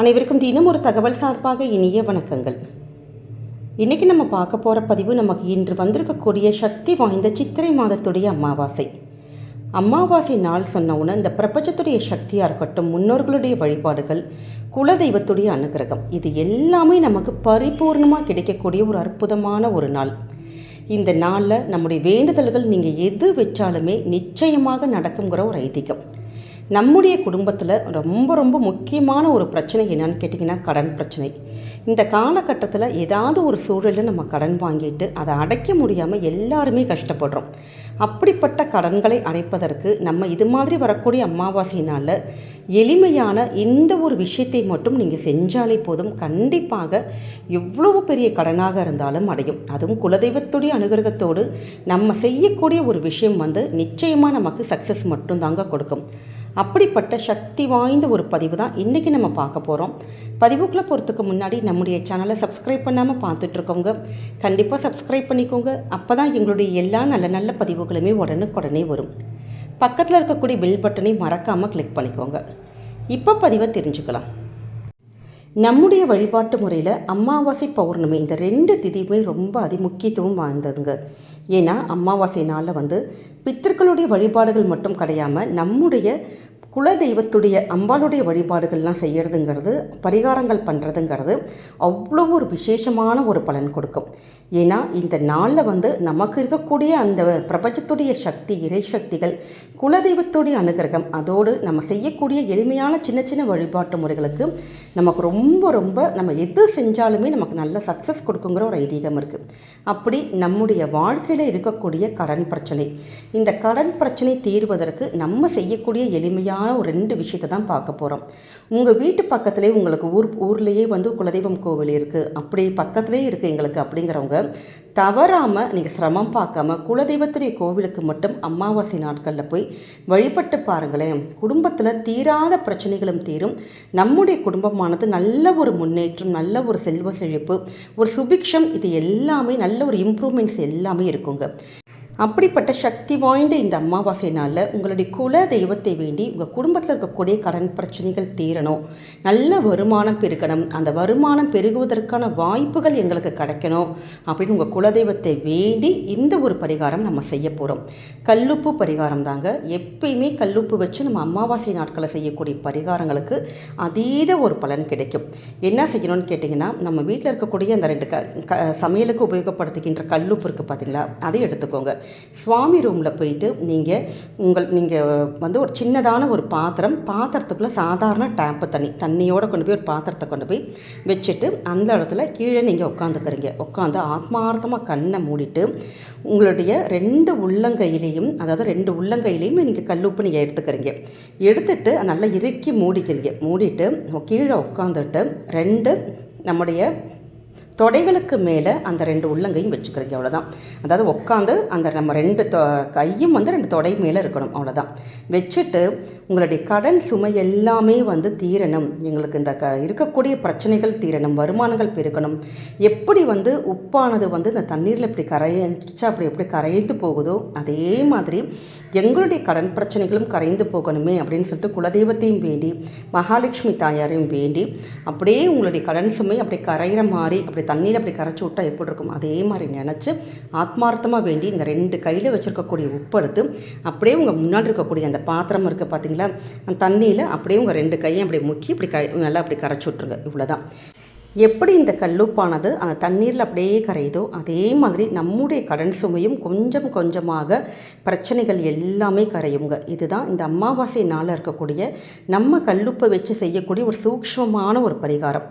அனைவருக்கும் தினம் ஒரு தகவல் சார்பாக இனிய வணக்கங்கள். இன்றைக்கி நம்ம பார்க்க போகிற பதிவு நமக்கு இன்று வந்திருக்கக்கூடிய சக்தி வாய்ந்த சித்திரை மாதத்துடைய அமாவாசை. அமாவாசை நாள் சொன்ன உடனே இந்த பிரபஞ்சத்துடைய சக்தியாக இருக்கட்டும் முன்னோர்களுடைய வழிபாடுகள் குலதெய்வத்துடைய அனுகிரகம் இது எல்லாமே நமக்கு பரிபூர்ணமாக கிடைக்கக்கூடிய ஒரு அற்புதமான ஒரு நாள். இந்த நாளில் நம்முடைய வேண்டுதல்கள் நீங்கள் எது வச்சாலுமே நிச்சயமாக நடக்குங்கிற ஒரு ஐதீகம். நம்முடைய குடும்பத்தில் ரொம்ப ரொம்ப முக்கியமான ஒரு பிரச்சனை என்னன்னு கேட்டிங்கன்னா கடன் பிரச்சனை. இந்த காலகட்டத்தில் ஏதாவது ஒரு சூழலில் நம்ம கடன் வாங்கிட்டு அதை அடைக்க முடியாமல் எல்லாருமே கஷ்டப்படுறோம். அப்படிப்பட்ட கடன்களை அடைப்பதற்கு நம்ம இது மாதிரி வரக்கூடிய அமாவாசையினால் எளிமையான இந்த ஒரு விஷயத்தை மட்டும் நீங்கள் செஞ்சாலே போதும். கண்டிப்பாக எவ்வளவு பெரிய கடனாக இருந்தாலும் அடையும். அதுவும் குலதெய்வத்துடைய அனுகிரகத்தோடு நம்ம செய்யக்கூடிய ஒரு விஷயம் வந்து நிச்சயமாக நமக்கு சக்ஸஸ் மட்டும்தாங்க கொடுக்கும். அப்படிப்பட்ட சக்தி வாய்ந்த ஒரு பதிவு தான் இன்றைக்கி நம்ம பார்க்க போகிறோம் பதிவுக்குள்ளே போகிறதுக்கு முன்னாடி நம்முடைய சேனலை சப்ஸ்கிரைப் பண்ணாமல் பார்த்துட்ருக்கோங்க கண்டிப்பாக சப்ஸ்கிரைப் பண்ணிக்கோங்க. அப்போ தான் எங்களுடைய எல்லா நல்ல நல்ல பதிவுகளுமே உடனுக்குடனே வரும். பக்கத்தில் இருக்கக்கூடிய பில் பட்டனை மறக்காமல் கிளிக் பண்ணிக்கோங்க. இப்போ பதிவை தெரிஞ்சுக்கலாம். நம்முடைய வழிபாட்டு முறையில் அமாவாசை பௌர்ணமி இந்த ரெண்டு திதியுமே ரொம்ப அதிமுக்கியத்துவம் வாய்ந்ததுங்க. ஏன்னா அமாவாசை நாளில் வந்து பித்தர்களுடைய வழிபாடுகள் மட்டும் கிடையாமல் நம்முடைய குலதெய்வத்துடைய அம்பாளுடைய வழிபாடுகள்லாம் செய்கிறதுங்கிறது பரிகாரங்கள் பண்ணுறதுங்கிறது அவ்வளோ ஒரு விசேஷமான ஒரு பலன் கொடுக்கும். ஏன்னா இந்த நாளில் வந்து நமக்கு இருக்கக்கூடிய அந்த பிரபஞ்சத்துடைய சக்தி இறை சக்திகள் குலதெய்வத்துடைய அனுகிரகம் அதோடு நம்ம செய்யக்கூடிய எளிமையான சின்ன சின்ன வழிபாட்டு முறைகளுக்கு நமக்கு ரொம்ப ரொம்ப நம்ம எது செஞ்சாலுமே நமக்கு நல்ல சக்ஸஸ் கொடுக்குங்கிற ஒரு ஐதீகம் இருக்குது அப்படி நம்முடைய வாழ்க்கையில் இருக்கக்கூடிய கடன் பிரச்சனை. இந்த கடன் பிரச்சனை தீர்வதற்கு நம்ம செய்யக்கூடிய எளிமையான ஒரு ரெண்டு விஷயத்தை தான் பார்க்க போகிறோம் உங்கள் வீட்டு பக்கத்துலேயே உங்களுக்கு ஊர் ஊர்லேயே வந்து குலதெய்வம் கோவில் இருக்குது அப்படி பக்கத்துலேயே இருக்குது எங்களுக்கு அப்படிங்கிறவங்க தவறாமல் நீங்கள் சிரமம் பார்க்காம குலதெய்வத்துடைய கோவிலுக்கு மட்டும் அமாவாசை நாட்களில் போய் வழிபட்டு பாருங்களேன். குடும்பத்தில் தீராத பிரச்சனைகளும் தீரும். நம்முடைய குடும்பமானது நல்ல ஒரு முன்னேற்றம் நல்ல ஒரு செல்வ செழிப்பு ஒரு சுபிக்ஷம் இது எல்லாமே நல்ல ஒரு இம்ப்ரூவ்மெண்ட்ஸ் எல்லாமே இருக்குங்க. அப்படிப்பட்ட சக்தி வாய்ந்த இந்த அமாவாசை நாளில் உங்களுடைய குல தெய்வத்தை வேண்டி உங்கள் குடும்பத்தில் இருக்கக்கூடிய கடன் பிரச்சனைகள் தீரணும். நல்ல வருமானம் பெருகணும் அந்த வருமானம் பெருகுவதற்கான வாய்ப்புகள் எங்களுக்கு கிடைக்கணும். அப்படின்னு உங்கள் குலதெய்வத்தை வேண்டி இந்த ஒரு பரிகாரம் நம்ம செய்ய போகிறோம் கல்லுப்பு பரிகாரம் தாங்க. எப்பயுமே கல்லுப்பு வச்சு நம்ம அமாவாசை நாட்களை செய்யக்கூடிய பரிகாரங்களுக்கு அதீத ஒரு பலன் கிடைக்கும். என்ன செய்யணும்னு கேட்டிங்கன்னா நம்ம வீட்டில் இருக்கக்கூடிய அந்த ரெண்டு க க சமையலுக்கு உபயோகப்படுத்துகின்ற கல்லுப்பு இருக்குது பார்த்தீங்களா அதை எடுத்துக்கோங்க. சுவாமி ரூமில் போயிட்டு நீங்கள் உங்கள் நீங்கள் வந்து ஒரு சின்னதான ஒரு பாத்திரம் பாத்திரத்துக்குள்ளே சாதாரண டேம்பு தண்ணி தண்ணியோடு கொண்டு போய் ஒரு பாத்திரத்தை கொண்டு போய் வச்சுட்டு அந்த இடத்துல கீழே நீங்கள் உட்காந்துக்கிறீங்க. உட்காந்து ஆத்மார்த்தமாக கண்ணை மூடிட்டு உங்களுடைய ரெண்டு உள்ளங்கையிலையும் அதாவது ரெண்டு உள்ளங்கையிலையும் நீங்கள் கல்லுப்பு நீங்கள் எடுத்துக்கிறீங்க. எடுத்துட்டு நல்லா இறுக்கி மூடிக்கிறீங்க. மூடிட்டு கீழே உட்காந்துட்டு ரெண்டு நம்முடைய தொடைகளுக்கு மேலே அந்த ரெண்டு உள்ளங்கையும் வச்சுக்கிறீங்க அவ்வளோதான் அதாவது உட்காந்து அந்த நம்ம ரெண்டு தொ கையும் வந்து ரெண்டு தொடை மேலே இருக்கணும் அவ்வளோதான் வச்சுட்டு உங்களுடைய கடன் சுமை எல்லாமே வந்து தீரணும். எங்களுக்கு இந்த க இருக்கக்கூடிய பிரச்சனைகள் தீரணும் வருமானங்கள் பெருக்கணும். எப்படி வந்து உப்பானது வந்து இந்த தண்ணீரில் இப்படி கரையிச்சா அப்படி எப்படி கரைந்து போகுதோ அதே மாதிரி எங்களுடைய கடன் பிரச்சனைகளும் கரைந்து போகணுமே அப்படின்னு சொல்லிட்டு குலதெய்வத்தையும் வேண்டி மகாலட்சுமி தாயாரையும் வேண்டி அப்படியே உங்களுடைய கடன் சுமை அப்படி கரைகிற மாதிரி அப்படி தண்ணியில் அப்படி கரைச்சி விட்டால் எப்படி இருக்கும்? அதே மாதிரி நினச்சி ஆத்மார்த்தமாக வேண்டி இந்த ரெண்டு கையில் வச்சுருக்கக்கூடிய உப்பு எடுத்து அப்படியே உங்கள் முன்னாடி இருக்கக்கூடிய அந்த பாத்திரம் இருக்குது பார்த்தீங்களா அந்த தண்ணியில் அப்படியே உங்கள் ரெண்டு கையும் அப்படி முக்கி இப்படி கை நல்லா அப்படி கரைச்சி விட்ருங்க இவ்வளோதான் எப்படி இந்த கல்லுப்பானது அந்த தண்ணீரில் அப்படியே கரையுதோ அதே மாதிரி நம்முடைய கடன் சுமையும் கொஞ்சம் கொஞ்சமாக பிரச்சனைகள் எல்லாமே கரையுங்க. இதுதான் இந்த அமாவாசை நாளில் இருக்கக்கூடிய நம்ம கல்லுப்பை வச்சு செய்யக்கூடிய ஒரு சூக்ஷ்மமான ஒரு பரிகாரம்.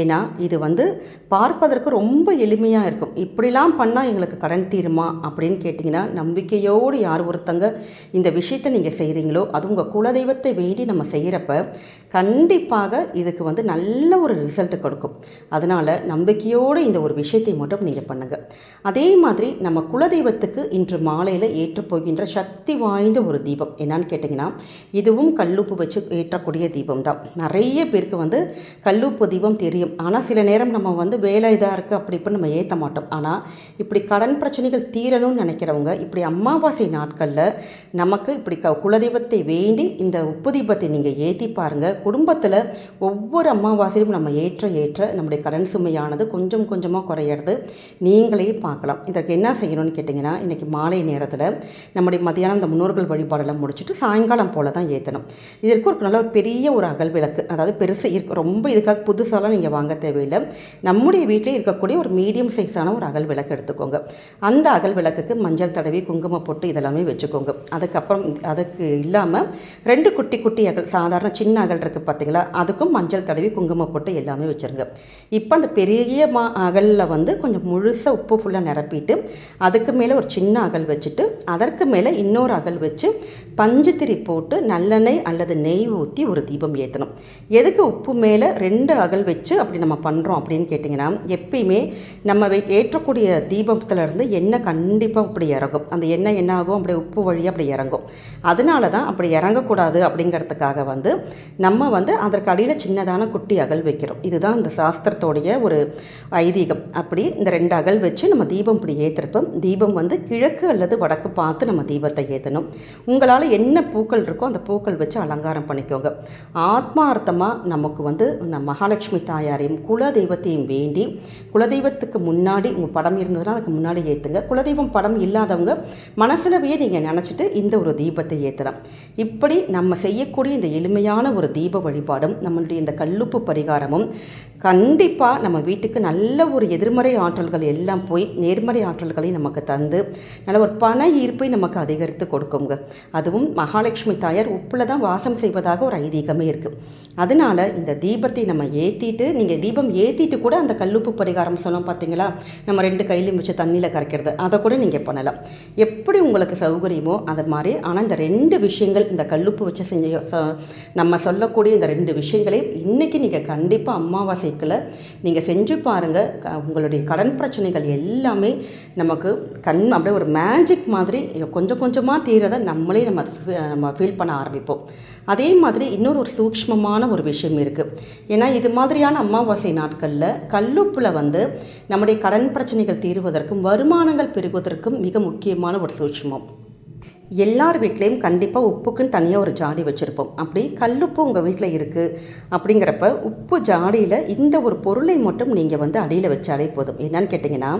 ஏன்னா இது வந்து பார்ப்பதற்கு ரொம்ப எளிமையாக இருக்கும். இப்படிலாம் பண்ணால் எங்களுக்கு கடன் தீருமா அப்படின்னு கேட்டிங்கன்னா நம்பிக்கையோடு யார் ஒருத்தங்க இந்த விஷயத்தை நீங்கள் செய்கிறீங்களோ அது உங்கள் குலதெய்வத்தை வேண்டி நம்ம செய்கிறப்ப கண்டிப்பாக இதுக்கு வந்து நல்ல ஒரு ரிசல்ட் கொடுக்கும். அதனால் நம்பிக்கையோடு இந்த ஒரு விஷயத்தை மட்டும் நீங்கள் பண்ணுங்கள் அதே மாதிரி நம்ம குலதெய்வத்துக்கு இன்று மாலையில் ஏற்றுப்போகின்ற சக்தி வாய்ந்த ஒரு தீபம். என்னன்னு கேட்டிங்கன்னா இதுவும் கல்லுப்பு வச்சு ஏற்றக்கூடிய தீபம் தான் நிறைய பேருக்கு வந்து கல்லுப்பு தீபம் தெரியும். ஆனால் சில நேரம் நம்ம வந்து வேலை இதாக இருக்குது அப்படி இப்படி நம்ம ஏற்ற மாட்டோம். ஆனால் இப்படி கடன் பிரச்சனைகள் தீரணும்னு நினைக்கிறவங்க இப்படி அமாவாசை நாட்களில் நமக்கு இப்படி க குலதெய்வத்தை வேண்டி இந்த உப்பு தீபத்தை நீங்கள் ஏற்றி பாருங்கள் குடும்பத்தில் ஒவ்வொரு அமாவாசையும் நம்ம ஏற்ற ஏற்ற நம்முடைய கடன் சுமையானது கொஞ்சம் கொஞ்சமாக குறையிறது. நீங்களே பார்க்கலாம். இதற்கு என்ன செய்யணும்னு கேட்டிங்கன்னா இன்றைக்கி மாலை நேரத்தில் நம்முடைய மதியானம் இந்த முன்னோர்கள் வழிபாடெல்லாம் முடிச்சுட்டு சாயங்காலம் போல் தான் ஏற்றணும் இதற்கு ஒரு நல்ல ஒரு பெரிய ஒரு அகல் விளக்கு அதாவது பெருசு இருக்க ரொம்ப இதுக்காக புதுசாலாம் நீங்கள் வாங்க தேவையில்லை. நம்முடைய வீட்டிலே இருக்கக்கூடிய ஒரு மீடியம் சைஸான ஒரு அகல் விளக்கு எடுத்துக்கோங்க. அந்த அகல் விளக்குக்கு மஞ்சள் தடவி குங்குமம் போட்டு இதெல்லாமே வச்சுக்கோங்க. அதுக்கப்புறம் அதுக்கு இல்லாமல் ரெண்டு குட்டி குட்டி அகல் சாதாரண சின்ன அகல் இருக்குது பார்த்தீங்களா அதுக்கும் மஞ்சள் தடவி குங்குமம் போட்டு எல்லாமே வச்சுருங்க. இப்போ அந்த பெரிய மா அகலில் வந்து கொஞ்சம் முழுசாக உப்பு ஃபுல்லாக நிரப்பிட்டு அதுக்கு மேலே ஒரு சின்ன அகல் வச்சுட்டு அதற்கு மேலே இன்னொரு அகல் வச்சு பஞ்சுத்திரி போட்டு நல்லெண்ணெய் அல்லது நெய் ஊற்றி ஒரு தீபம் ஏற்றணும் எதுக்கு உப்பு மேலே ரெண்டு அகல் வச்சு அப்படி நம்ம பண்ணுறோம் அப்படின்னு கேட்டிங்கன்னா எப்பயுமே நம்ம வே- ஏற்றக்கூடிய தீபத்துல இருந்து எண்ணெய் கண்டிப்பாக அப்படி இறங்கும். அந்த எண்ணெய் என்ன ஆகும்? அப்படி உப்பு வழியாக அப்படி இறங்கும். அதனால தான் அப்படி இறங்கக்கூடாது அப்படிங்கிறதுக்காக வந்து நம்ம வந்து அதற்கு அடியில் சின்னதான குட்டி அகல் வைக்கிறோம். இதுதான் இந்த சாஸ்திரத்தோடைய ஒரு ஐதீகம். அப்படி இந்த ரெண்டு அகல் வச்சு நம்ம தீபம் இப்படி ஏற்றிருப்போம் தீபம் வந்து கிழக்கு அல்லது வடக்கு பார்த்து நம்ம தீபத்தை ஏற்றணும் உங்களால் என்ன பூக்கள் இருக்கோ அந்த பூக்கள் வச்சு அலங்காரம் பண்ணிக்கோங்க. ஆத்மார்த்தமாக நமக்கு வந்து நம்ம மகாலட்சுமி தாயாரையும் குலதெய்வத்தையும் வேண்டி குலதெய்வத்துக்கு முன்னாடி உங்கள் படம் இருந்ததுன்னா அதுக்கு முன்னாடி ஏற்றுங்க குலதெய்வம் படம் இல்லாதவங்க மனசுலவே நீங்கள் நினச்சிட்டு இந்த ஒரு தீபத்தை ஏற்றலாம் இப்படி நம்ம செய்யக்கூடிய இந்த எளிமையான ஒரு தீப வழிபாடும் நம்மளுடைய இந்த கல்லுப்பு பரிகாரமும் கண்டிப்பாக நம்ம வீட்டுக்கு நல்ல ஒரு எதிர்மறை ஆற்றல்கள் எல்லாம் போய் நேர்மறை ஆற்றல்களை நமக்கு தந்து நல்ல ஒரு பண ஈர்ப்பை நமக்கு அதிகரித்து கொடுக்குங்க. அதுவும் மகாலட்சுமி தாயார் உப்பில் தான் வாசம் செய்வதாக ஒரு ஐதீகமே இருக்குது அதனால இந்த தீபத்தை நம்ம ஏற்றிட்டு நீங்கள் தீபம் ஏற்றிட்டு கூட அந்த கல்லுப்பு பரிகாரம் சொன்னோம் பார்த்தீங்களா நம்ம ரெண்டு கையிலையும் வச்சு தண்ணியில் கரைக்கிறது. அதை கூட நீங்கள் பண்ணலாம். எப்படி உங்களுக்கு சௌகரியமோ அது மாதிரி ஆனால் இந்த ரெண்டு விஷயங்கள் இந்த கல்லுப்பு வச்சு செஞ்ச நம்ம சொல்லக்கூடிய இந்த ரெண்டு விஷயங்களை இன்றைக்கி நீங்கள் கண்டிப்பாக அமாவாசைக்குள்ள நீங்கள் செஞ்சு பாருங்கள் உங்களுடைய கடன் பிரச்சனைகள் எல்லாமே நமக்கு கண் அப்படியே ஒரு மேஜிக் மாதிரி கொஞ்சம் கொஞ்சமாக தீரதை நம்மளே நம்ம நம்ம ஃபீல் பண்ண ஆரம்பிப்போம். அதே மாதிரி இன்னொரு ஒரு சூக்ஷ்மமான ஒரு விஷயம் இருக்குது ஏன்னா இது மாதிரியான அமாவாசை நாட்களில் கல்லுப்பில் வந்து நம்முடைய கடன் பிரச்சனைகள் தீருவதற்கும் வருமானங்கள் பெருகுவதற்கும் மிக முக்கியமான ஒரு சூட்சுமம் எல்லார் வீட்லேயும் கண்டிப்பாக உப்புக்குன்னு தனியாக ஒரு ஜாடி வச்சுருப்போம். அப்படி கல்லுப்பு உங்கள் வீட்டில் இருக்குது அப்படிங்கிறப்ப உப்பு ஜாடியில் இந்த ஒரு பொருளை மட்டும் நீங்கள் வந்து அடியில் வச்சாலே போதும். என்னன்னு கேட்டிங்கன்னா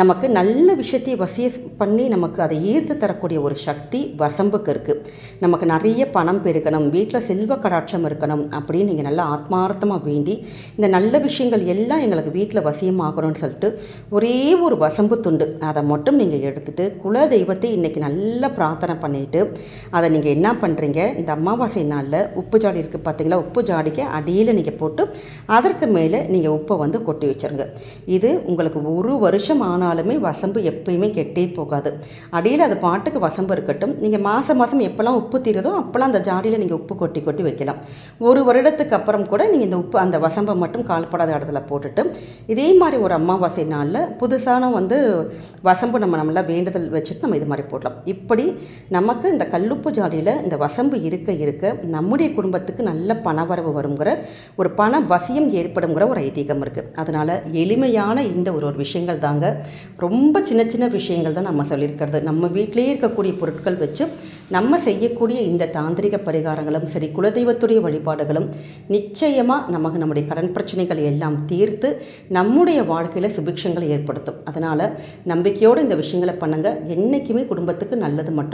நமக்கு நல்ல விஷயத்தை வசிய பண்ணி நமக்கு அதை ஈர்த்து தரக்கூடிய ஒரு சக்தி வசம்புக்கு இருக்குது நமக்கு நிறைய பணம் பெருகணும் வீட்டில் செல்வ கடாட்சம் இருக்கணும் அப்படின்னு நீங்கள் நல்லா ஆத்மார்த்தமாக வேண்டி இந்த நல்ல விஷயங்கள் எல்லாம் எங்களுக்கு வீட்டில் வசியமாகணும்னு சொல்லிட்டு ஒரே ஒரு வசம்பு துண்டு. அதை மட்டும் நீங்கள் எடுத்துகிட்டு குல தெய்வத்தை இன்றைக்கி நல்லா பிரார்த்தனை பண்ணிட்டு அதை நீங்கள் என்ன பண்ணுறீங்க இந்த அமாவாசை நாளில் உப்பு ஜாடி இருக்குது பார்த்தீங்களா உப்பு ஜாடிக்கு அடியில் நீங்கள் போட்டு அதற்கு மேலே நீங்கள் உப்பை வந்து கொட்டி வச்சிருங்க. இது உங்களுக்கு ஒரு வருஷம் ஆனாலுமே வசம்பு எப்பயுமே கெட்டே போகாது. அடியில் அது பாட்டுக்கு வசம்பு இருக்கட்டும். நீங்கள் மாதம் மாதம் எப்போல்லாம் உப்பு தீருதோ அப்போல்லாம் அந்த ஜாடியில் நீங்கள் உப்பு கொட்டி கொட்டி வைக்கலாம். ஒரு வருடத்துக்கு அப்புறம் கூட நீங்கள் இந்த உப்பு அந்த வசம்பை மட்டும் கால்படாத இடத்துல போட்டுட்டு இதே மாதிரி ஒரு அமாவாசை நாளில் புதுசான வந்து வசம்பு நம்ம நம்மளாம் வேண்டுதல் வச்சுட்டு நம்ம இது மாதிரி போடலாம். இப்படி நமக்கு இந்த கல்லுப்பு ஜாடியில் இந்த வசம்பு இருக்க இருக்க நம்முடைய குடும்பத்துக்கு நல்ல பணவரவு வருங்கிற ஒரு பண வசியம் ஏற்படுங்கிற ஒரு ஐதீகம் இருக்குது அதனால் எளிமையான இந்த ஒரு ஒரு விஷயங்கள் தாங்க ரொம்ப சின்ன சின்ன விஷயங்கள் தான் நம்ம சொல்லியிருக்கிறது. நம்ம வீட்டிலேயே இருக்கக்கூடிய பொருட்கள் வச்சு நம்ம செய்யக்கூடிய இந்த தாந்திரிக பரிகாரங்களும் சரி குலதெய்வத்துடைய வழிபாடுகளும் நிச்சயமாக நமக்கு நம்முடைய கடன் பிரச்சனைகள் எல்லாம் தீர்த்து நம்முடைய வாழ்க்கையில் சுபிக்ஷங்களை ஏற்படுத்தும். அதனால் நம்பிக்கையோடு இந்த விஷயங்களை பண்ணுங்கள் என்றைக்குமே குடும்பத்துக்கு நல்லது மட்டும்